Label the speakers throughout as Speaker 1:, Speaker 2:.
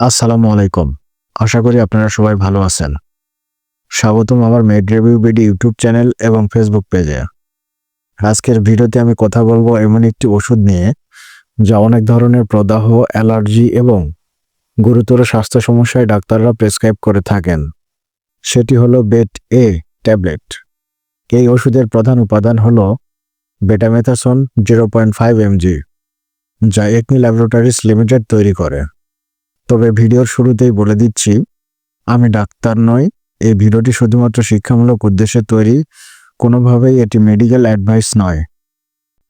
Speaker 1: আসসালামু আলাইকুম। আশা করি আপনারা সবাই ভালো আছেন। স্বাগতম আমার made review BD YouTube channel এবং ফেসবুক পেজে। আজকের ভিডিওতে আমি কথা বলব এমন একটি ওষুধ নিয়ে, যা অনেক ধরনের প্রদাহ, অ্যালার্জি এবং গুরুতর স্বাস্থ্য সমস্যায় ডাক্তাররা প্রেসক্রাইব করে থাকেন। সেটি হলো বেট এ ট্যাবলেট। এই ওষুধের প্রধান উপাদান হলো betamethasone zero point five mg, যা একমি ল্যাবরেটরিজ লিমিটেড তৈরি করে। তবে ভিডিওর শুরুতেই বলে দিচ্ছি, আমি ডাক্তার নই। এই ভিডিওটি শুধুমাত্র শিক্ষামূলক উদ্দেশ্যে তৈরি, কোনোভাবেই এটি মেডিকেল অ্যাডভাইস নয়।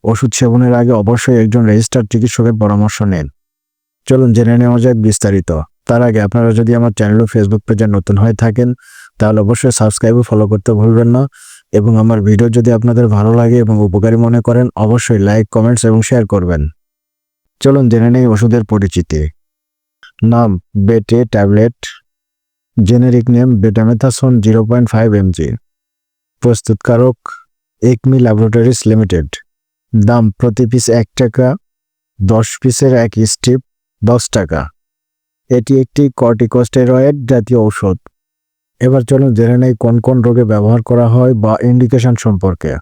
Speaker 1: ওষুধ সেবনের আগে অবশ্যই একজন রেজিস্টার্ড চিকিৎসকের পরামর্শ নিন। চলুন জেনে নেওয়া যাক বিস্তারিত। তার আগে আপনারা যদি আমার চ্যানেল ও ফেসবুক পেজে নতুন হয়ে থাকেন, তাহলে অবশ্যই সাবস্ক্রাইব ও ফলো করতে ভুলবেন না। এবং আমার ভিডিও যদি আপনাদের ভালো লাগে এবং উপকারী মনে করেন, অবশ্যই লাইক কমেন্টস এবং শেয়ার করবেন। চলুন জেনে নেই ওষুধের পরিচিতি। নাম Bete tablet, generic name betamethasone zero point five mg. প্রস্তুতকারক একমি ল্যাবরেটরিজ লিমিটেড। দাম প্রতি পিস এক টাকা, দশ পিসের এক স্ট্রিপ দশ টাকা। এটি একটি কর্টিকোস্টেরয়েড জাতীয় ঔষধ। এবার চলুন জেনে নেই কোন কোন রোগে ব্যবহার করা হয় বা ইন্ডিকেশন সম্পর্কে।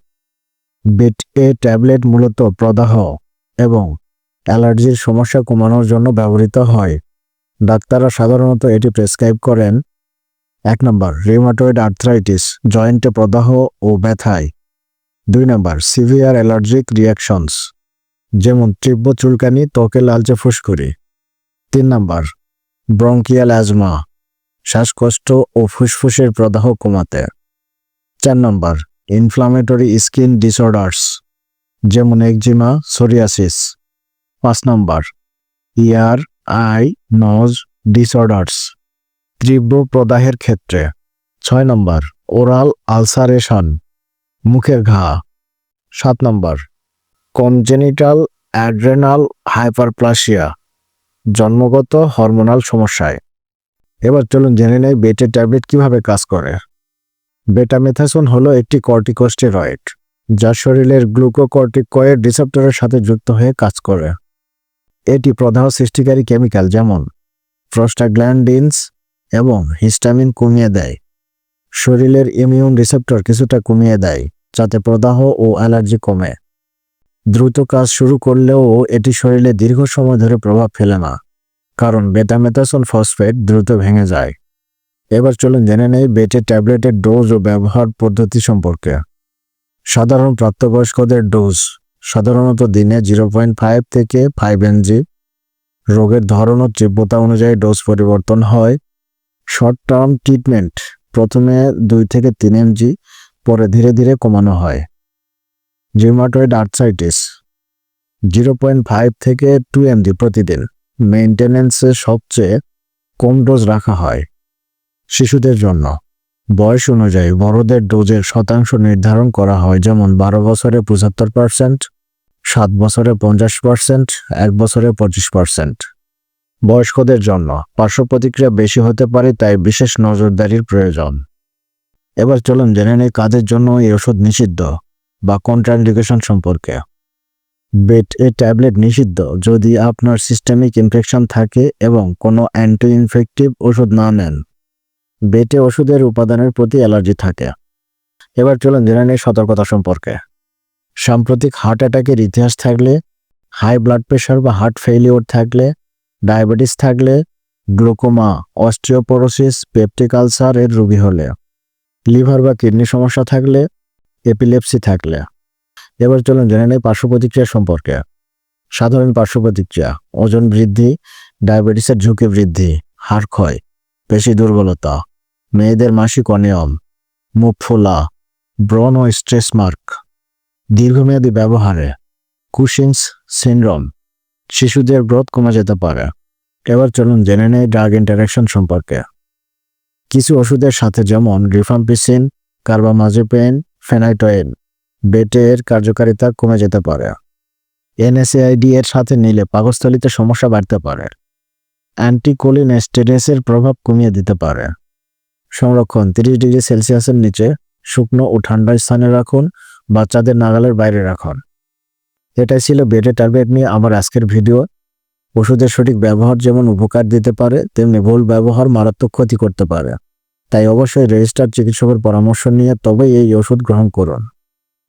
Speaker 1: বেট এ ট্যাবলেট মূলত প্রদাহ এবং অ্যালার্জির সমস্যা কমানোর জন্য ব্যবহৃত হয়। ডাক্তাররা সাধারণত এটি প্রেসক্রাইব করেন। এক নম্বর রিউমাটয়েড আর্থ্রাইটিস জয়েন্টে প্রদাহ ও ব্যথায়। দুই নম্বর সিভিয়ার অ্যালার্জিক রিয়াকশনস যেমন তীব্র চুলকানি, ত্বকে লালচে ফুসকুড়ি। তিন নম্বর ব্রঙ্কিয়াল অ্যাজমা শ্বাসকষ্ট ও ফুসফুসের প্রদাহ কমাতে। চার নম্বর ইনফ্লামেটরি স্কিন ডিসঅর্ডার্স যেমন একজিমা সোরিয়াসিস পাঁচ নম্বর ইয়ার আই নজ ডিসঅর্ডার্স তীব্র প্রদাহের ক্ষেত্রে। ছয় নম্বর ওরাল আলসারেশন মুখের ঘা। সাত নম্বর কনজেনিটাল অ্যাড্রেনাল হাইপারপ্লাসিয়া জন্মগত হরমোনাল সমস্যায়। এবার চলুন জেনে নেই বেটের ট্যাবলেট কীভাবে কাজ করে। বেটামেথাসন হলো একটি কর্টিকোস্টেরয়েড, যা শরীরের গ্লুকোকর্টিকয়েড রিসেপ্টরের সাথে যুক্ত হয়ে কাজ করে। এটি প্রদাহ সৃষ্টিকারী কেমিক্যাল যেমন প্রস্টাগ্ল্যান্ডিনস এবং হিস্টামিন কমিয়ে দেয়। শরীরের ইমিউন রিসেপ্টর কিছুটা কমিয়ে দেয়, যাতে প্রদাহ ও অ্যালার্জি কমে। দ্রুত কাজ শুরু করলেও এটি শরীরে দীর্ঘ সময় ধরে প্রভাব ফেলে না, কারণ বেটামেথাসন ফসফেট দ্রুত ভেঙে যায়। এবার চলুন জেনে নেই বেটে ট্যাবলেটের ডোজ ও ব্যবহার পদ্ধতি সম্পর্কে। সাধারণ প্রাপ্তবয়স্কদের ডোজ। সাধারণত দিনে জিরো পয়েন্ট ফাইভ থেকে ফাইভ এনজি রোগের ধরন ও তীব্রতা অনুযায়ী ডোজ পরিবর্তন হয়। শর্ট টার্ম ট্রিটমেন্ট প্রথমে দুই থেকে তিন এমজি পরে ধীরে ধীরে কমানো হয়। Rheumatoid arthritis zero point five থেকে টু এমজি প্রতিদিন মেনটেন্যান্সে সবচেয়ে কম ডোজ রাখা হয় শিশুদের জন্য। বয়স অনুযায়ী বড়দের ডোজের শতাংশ নির্ধারণ করা হয় যেমন বারো বছরে পঁচাত্তর পার্সেন্ট সাত বছরে পঞ্চাশ পার্সেন্ট এক বছরে পঁচিশ পার্সেন্ট বয়স্কদের জন্য পার্শ্ব প্রতিক্রিয়া বেশি হতে পারে, তাই বিশেষ নজরদারির প্রয়োজন। এবার চলুন জেনে নেই কাজের জন্য এই ওষুধ নিষিদ্ধ বা কন্ট্রাইন্ডিকেশন সম্পর্কে। বেট এ ট্যাবলেট নিষিদ্ধ যদি আপনার সিস্টেমিক ইনফেকশন থাকে এবং কোনো অ্যান্টি ইনফেক্টিভ ওষুধ না নেন। বেটে ওষুধের উপাদানের প্রতি অ্যালার্জি থাকে। এবার চলুন জেনে নেই সতর্কতা সম্পর্কে। সাম্প্রতিক হার্ট অ্যাটাকের ইতিহাস থাকলে হাই ব্লাড প্রেশার বা হার্ট ফেইলিওর থাকলে ডায়াবেটিস থাকলে গ্লুকোমা অস্ট্রিওপোরোসিস পেপটিক আলসার এর রোগী হলে লিভার বা কিডনি সমস্যা থাকলে এপিলেপসি থাকলে। এবার চলুন জেনে নেই পার্শ্ব প্রতিক্রিয়া সম্পর্কে। সাধারণ পার্শ্ব প্রতিক্রিয়া ওজন বৃদ্ধি ডায়াবেটিসের ঝুঁকি বৃদ্ধি, হাড় ক্ষয়, পেশি দুর্বলতা, মেয়েদের মাসিক অনিয়ম, মুখ ফোলা, ব্রণ ও স্ট্রেস মার্ক দীর্ঘমেয়াদী ব্যবহারে কুশিংস সিনড্রোম শিশুদের গ্রোথ কমে যেতে পারে। এবার চলুন জেনে নেই ড্রাগ ইন্টারাকশন সম্পর্কে। কিছু ওষুধের সাথে যেমন রিফাম্পিসিন, কার্বামাজেপেন, ফেনাইটয়েন বেটের কার্যকারিতা কমে যেতে পারে। এনএসএআইডি এর সাথে নিলে পাকস্থলিতে সমস্যা বাড়তে পারে। অ্যান্টিকোলিনেস্টেরেসের প্রভাব কমিয়ে দিতে পারে। সংরক্ষণ, তিরিশ ডিগ্রি সেলসিয়াসের নিচে শুকনো ও ঠান্ডা স্থানে রাখুন। বাচ্চাদের নাগালের বাইরে রাখুন। এটাই ছিল বেডে ট্যাবলেট নিয়ে আমার আজকের ভিডিও। ওষুধের সঠিক ব্যবহার যেমন উপকার দিতে পারে, তেমনি ভুল ব্যবহার মারাত্মক ক্ষতি করতে পারে। তাই অবশ্যই রেজিস্টার চিকিৎসকের পরামর্শ নিয়ে তবেই এই ওষুধ গ্রহণ করুন।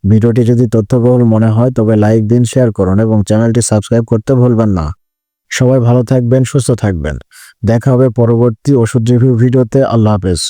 Speaker 1: ভিডিওটি যদি তথ্যবহুল মনে হয়, তবে লাইক দিন, শেয়ার করুন এবং চ্যানেলটি সাবস্ক্রাইব করতে ভুলবেন না। সবাই ভালো থাকবেন, সুস্থ থাকবেন। দেখা হবে পরবর্তী ওষুধ রিভিউ ভিডিওতে। আল্লাহ হাফেজ।